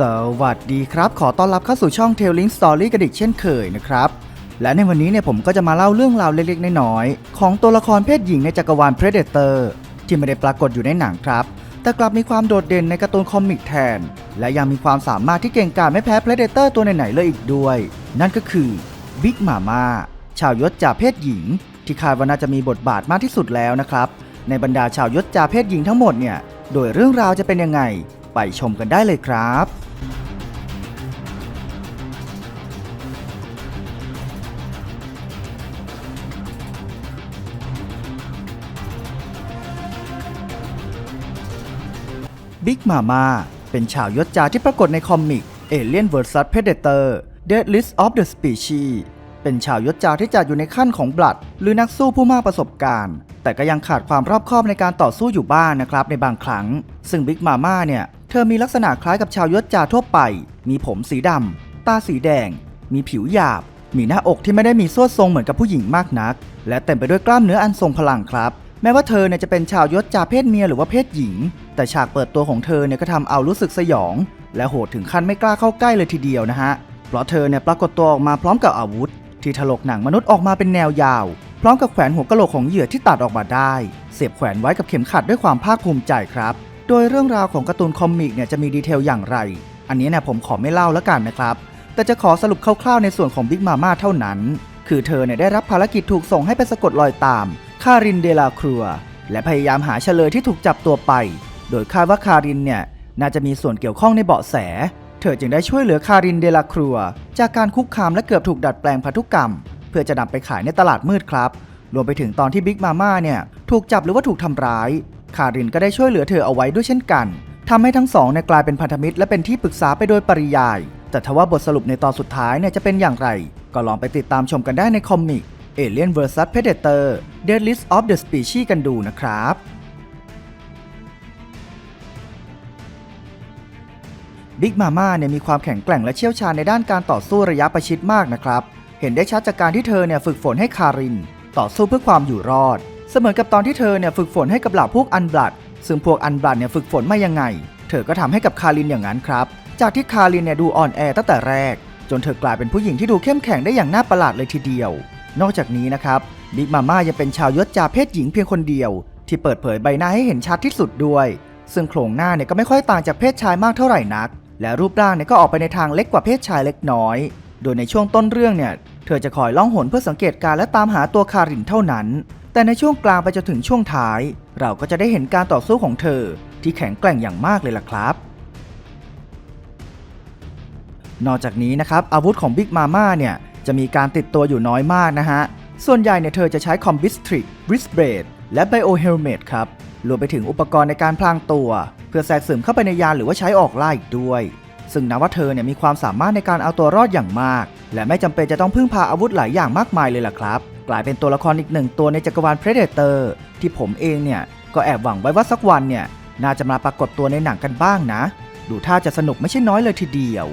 สวัสดีครับ ขอต้อนรับเข้าสู่ช่อง Telling Story กันอีกเช่นเคยนะครับ และในวันนี้เนี่ยผมก็จะมาเล่าเรื่องราวเล็กๆ น้อยๆ ของตัวละครเพศหญิงในจักรวาล Predator ที่ไม่ได้ปรากฏอยู่ในหนังครับ แต่กลับมีความโดดเด่นในการ์ตูนคอมิกแทน และยังมีความสามารถที่เก่งกาจไม่แพ้ Predator ตัวไหนๆเลยอีกด้วย นั่นก็คือ Big Mama ชาวยศจ่าเพศหญิง ที่คาดว่าน่าจะมีบทบาทมากที่สุดแล้วนะครับ ในบรรดาชาวยศจ่าเพศหญิงทั้งหมดเนี่ย โดยเรื่องราวจะเป็นยังไง ไปชมกันได้เลยครับ บิ๊กมาม่าเป็นชาวยศจาที่ปรากฏในคอมิก Alien vs Predator Dead List of the Species เป็นชาวยศจาที่จัดอยู่ในขั้นของบลัด หรือนักสู้ผู้มากประสบการณ์ แต่ก็ยังขาดความรอบคอบในการต่อสู้อยู่บ้างนนะครับในบางครั้ง ซึ่งบิ๊กมาม่าเนี่ย เธอมีลักษณะคล้ายกับชาวยศจาทั่วไป มีผมสีดำตาสีแดง มีผิวหยาบ มีหน้าอกที่ไม่ได้มีส่วดทรงเหมือนกับผู้หญิงมากนัก และเต็มไปด้วยกล้ามเนื้ออันทรงพลังครับ แม้ว่าเธอเนี่ยจะเป็นชาวยศจาเพศเมียหรือว่าเพศหญิง แต่ฉากเปิดตัวของเธอเนี่ยก็ทำเอารู้สึกสยอง และโหดถึงขั้นไม่กล้าเข้าใกล้เลยทีเดียวนะฮะ เพราะเธอเนี่ยปรากฏตัวออกมาพร้อมกับอาวุธ ที่ถลกหนังมนุษย์ออกมาเป็นแนวยาว พร้อมกับแขวนหัวกะโหลกของเหยื่อที่ตัดออกมาได้ เสียบแขวนไว้กับเข็มขัดด้วยความภาคภูมิใจครับ โดยเรื่องราวของการ์ตูนคอมิกเนี่ยจะมีดีเทลอย่างไร อันนี้เนี่ยผมขอไม่เล่าแล้วกันนะครับแต่จะขอสรุปคร่าวๆในส่วนของบิ๊กมาม่าเท่านั้น คือเธอเนี่ยได้รับภารกิจถูกส่งให้ไปสะกดรอยตามคารินเดลาครัว และพยายามหาเฉลยที่ถูกจับตัวไป โดยคาดว่าคารินเนี่ยน่าจะมีส่วนเกี่ยวข้องในเบาะแส เธอจึงได้ช่วยเหลือคารินเดลาครัว จากการคุกคามและเกือบถูกดัดแปลงพันธุกรรม เพื่อจะนำไปขายในตลาดมืดครับ รวมไปถึงตอนที่บิ๊กมาม่าเนี่ยถูกจับหรือว่าถูกทำร้าย คารินก็ได้ช่วยเหลือเธอเอาไว้ด้วยเช่นกันทำให้ทั้งสองเนี่ยกลายเป็นพันธมิตรและเป็นที่ปรึกษาไปโดยปริยาย แต่ทว่าบทสรุปในตอนสุดท้ายเนี่ยจะเป็นอย่างไร ก็ลองไปติดตามชมกันได้ในคอมิก Alien vs Predator Dead List of the Species กันดูนะครับ บิ๊กมาม่าเนี่ยมีความแข็งแกร่งและเชี่ยวชาญในด้านการต่อสู้ระยะประชิดมากนะครับ เห็นได้ชัดจากการที่เธอเนี่ยฝึกฝนให้คาริน ต่อสู้เพื่อความอยู่รอด เสมือนกับตอนที่เธอเนี่ยฝึกฝนให้กับเหล่าพวกอันบลัด ซึ่งพวกอันบลัดเนี่ยฝึกฝนมายังไง เธอก็ทำให้กับคารินอย่างนั้นครับ จากที่คารินเนี่ยดูอ่อนแอตั้งแต่แรก จนเธอกลายเป็นผู้หญิงที่ดูเข้มแข็งได้อย่างน่าประหลาดเลยทีเดียว นอกจากนี้นะครับบิ๊กมาม่ายังเป็นชาวยศจาเพศหญิงเพียงคนเดียว ที่เปิดเผยใบหน้าให้เห็นชัดที่สุดด้วย ซึ่งโครงหน้าเนี่ยก็ไม่ค่อยต่างจากเพศชายมากเท่าไหร่นัก และรูปร่างเนี่ยก็ออกไปในทางเล็กกว่าเพศชายเล็กน้อย โดยในช่วงต้นเรื่องเนี่ย เธอจะคอยล่องหนเพื่อสังเกตการณ์และตามหาตัวคารินเท่านั้น แต่ในช่วงกลางไปจนถึงช่วงท้าย เราก็จะได้เห็นการต่อสู้ของเธอ ที่แข็งแกร่งอย่างมากเลยล่ะครับ นอกจากนี้นะครับอาวุธของบิ๊กมาม่าเนี่ยจะมีการติดตัวอยู่น้อยมากนะฮะ ส่วนใหญ่เนี่ยเธอจะใช้คอมบิสทริกบริสเบรด และไบโอเฮลเมตครับรวมไปถึงอุปกรณ์ในการพลางตัว เพื่อแทรกซึมเข้าไปในยานหรือว่าใช้ออกล่าอีกด้วย ซึ่งนับว่าเธอเนี่ยมีความสามารถในการเอาตัวรอดอย่างมาก และไม่จำเป็นจะต้องพึ่งพาอาวุธหลายอย่างมากมายเลยล่ะครับ กลายเป็นตัวละครอีกหนึ่งตัวในจักรวาล Predator ที่ผมเองเนี่ยก็แอบหวังไว้ว่าสักวันเนี่ยน่าจะมาปรากฏตัวในหนังกันบ้างนะ ดูท่าจะสนุกไม่ใช่น้อยเลยทีเดียว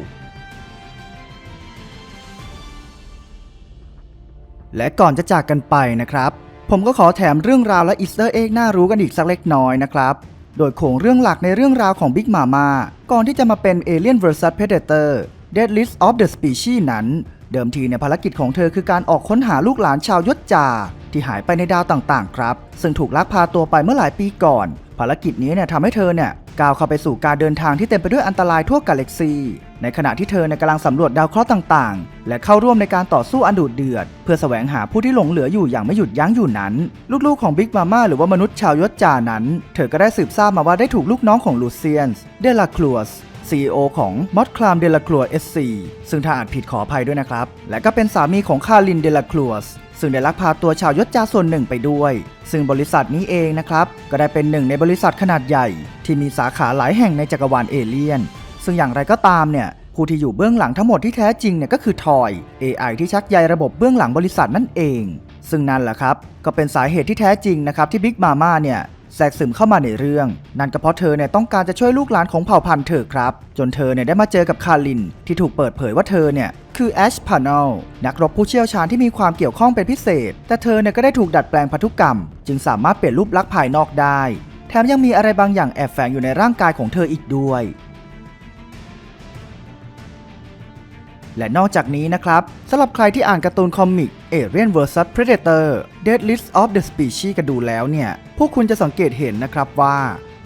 และก่อนจะจากกันไปนะครับ ผมก็ขอแถมเรื่องราวและอีสเตอร์เอ็กน่ารู้กันอีกสักเล็กน้อยนะครับ โดยโครงเรื่องหลักในเรื่องราวของ Big Mama ก่อนที่จะมาเป็น Alien vs Predator Dead List of the Species นั้น เดิมทีในภารกิจของเธอคือการออกค้นหาลูกหลานชาวยศจาที่หายไปในดาวต่างๆ ครับ ซึ่งถูกลักพาตัวไปเมื่อหลายปีก่อน ภารกิจนี้เนี่ยทำให้เธอเนี่ย ก้าวเข้าไปสู่การเดินทางที่เต็มไปด้วยอันตรายทั่วกาแล็กซี ในขณะที่เธอเนี่ยกำลังสำรวจดาวเคราะห์ต่างๆ และเข้าร่วมในการต่อสู้อันดุเดือด เพื่อแสวงหาผู้ที่หลงเหลืออยู่อย่างไม่หยุดยั้งอยู่นั้น ลูกๆของบิ๊กมาม่าหรือว่ามนุษย์ชาวยศจานั้น เธอก็ได้สืบทราบมาว่าได้ถูกลูกน้องของลูเซียนส์เดลาคลัวส CEO ของมอดคลามเดลาครัว SC ซึ่งถ้าอ่านผิดขออภัยด้วยนะครับ และก็เป็นสามีของคารินเดลาครัวส ซึ่งได้ลักพาตัวชาวยศจาส่วนหนึ่งไปด้วย ซึ่งบริษัทนี้เองนะครับ ก็ได้เป็นหนึ่งในบริษัทขนาดใหญ่ ที่มีสาขาหลายแห่งในจักรวาลเอเลียน ซึ่งอย่างไรก็ตามเนี่ยผู้ที่อยู่เบื้องหลังทั้งหมดที่แท้จริงเนี่ยก็คือทอย AI ที่ชักใยระบบเบื้องหลังบริษัทนั่นเอง ซึ่งนั่นแหละครับ ก็เป็นสาเหตุที่แท้จริงนะครับที่บิ๊กมาม่าเนี่ยแทรกซึมเข้ามาในเรื่อง นั่นก็เพราะเธอเนี่ยต้องการจะช่วยลูกหลานของเผ่าพันธุ์เธอครับ จนเธอเนี่ยได้มาเจอกับคาริน ที่ถูกเปิดเผยว่าเธอเนี่ย คือแอชพานอลนักรบผู้เชี่ยวชาญที่มีความเกี่ยวข้องเป็นพิเศษ แต่เธอเนี่ยก็ได้ถูกดัดแปลงพันธุกรรม จึงสามารถเปลี่ยนรูปลักษณ์ภายนอกได้ แถมยังมีอะไรบางอย่างแอบแฝงอยู่ในร่างกายของเธออีกด้วย และนอกจากนี้นะครับสำหรับใครที่อ่านการ์ตูนคอมิก Alien vs Predator Dead List of the Species กันดูแล้วเนี่ย พวกคุณจะสังเกตเห็นนะครับว่า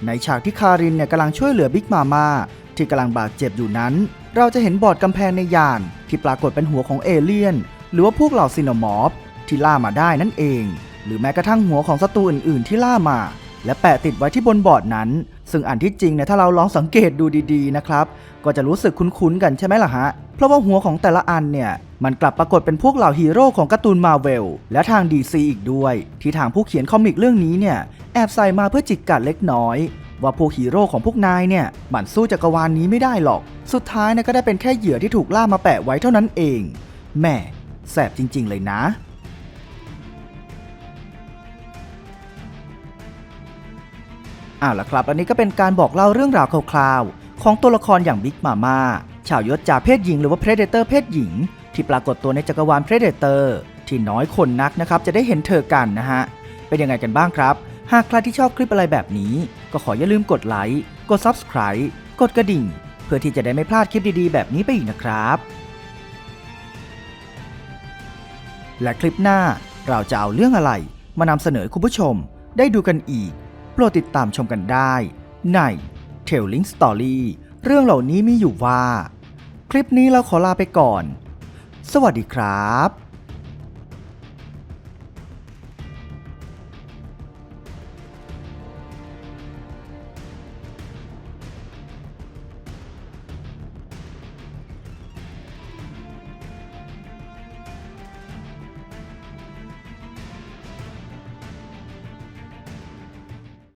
ในฉากที่คารินเนี่ยกำลังช่วยเหลือบิ๊กมาม่าที่กำลังบาดเจ็บอยู่นั้น เราจะเห็นบอร์ดกำแพงในยาน ที่ปรากฏเป็นหัวของเอเลี่ยน หรือว่าพวกเหล่าซีโนมอร์ฟที่ล่ามาได้นั่นเอง หรือแม้กระทั่งหัวของศัตรูอื่น ๆ ที่ล่ามา และแปะติดไว้ที่บนบอร์ดนั้น ซึ่งอันที่จริงเนี่ยถ้าเราลองสังเกตดูดีๆนะครับก็จะรู้สึกคุ้นๆกันใช่ไหมล่ะฮะเพราะว่าหัวของแต่ละอันเนี่ยมันกลับปรากฏเป็นพวกเหล่าฮีโร่ของการ์ตูนมาเวลและทาง DC อีกด้วย ที่ทางผู้เขียนคอมิกเรื่องนี้เนี่ยแอบใส่มาเพื่อจิกกัดเล็กน้อย ว่าพวกฮีโร่ของพวกนายเนี่ยมันสู้จักรวาลนนี้ไม่ได้หรอก สุดท้ายนะก็ได้เป็นแค่เหยื่อที่ถูกล่ามาแปะไว้เท่านั้นเองแหม่แสบจริง ๆ เลยนะอ่าละครับ อันนี้ก็เป็นการบอกเล่าเรื่องราวคร่าวๆ ของตัวละครอย่างบิ๊กมาม่าชาวยศจ่าเพศหญิงหรือว่า Predator เพศหญิง ที่ปรากฏตัวในจักรวาล Predator ที่น้อยคนนักนะครับ จะได้เห็นเธอกันนะฮะ เป็นยังไงกันบ้างครับ หากใครที่ชอบคลิปอะไรแบบนี้ ก็ขออย่าลืมกดไลค์ กด Subscribe กดกระดิ่ง เพื่อที่จะได้ไม่พลาดคลิปดีๆ แบบนี้ไปอีกนะครับ และคลิปหน้าเราจะเอาเรื่องอะไร มานำเสนอคุณผู้ชมได้ดูกันอีก โปรดติดตามชมกันได้ใน Telling Story เรื่องเหล่านี้มีอยู่ว่า คลิปนี้เราขอลาไปก่อน สวัสดีครับ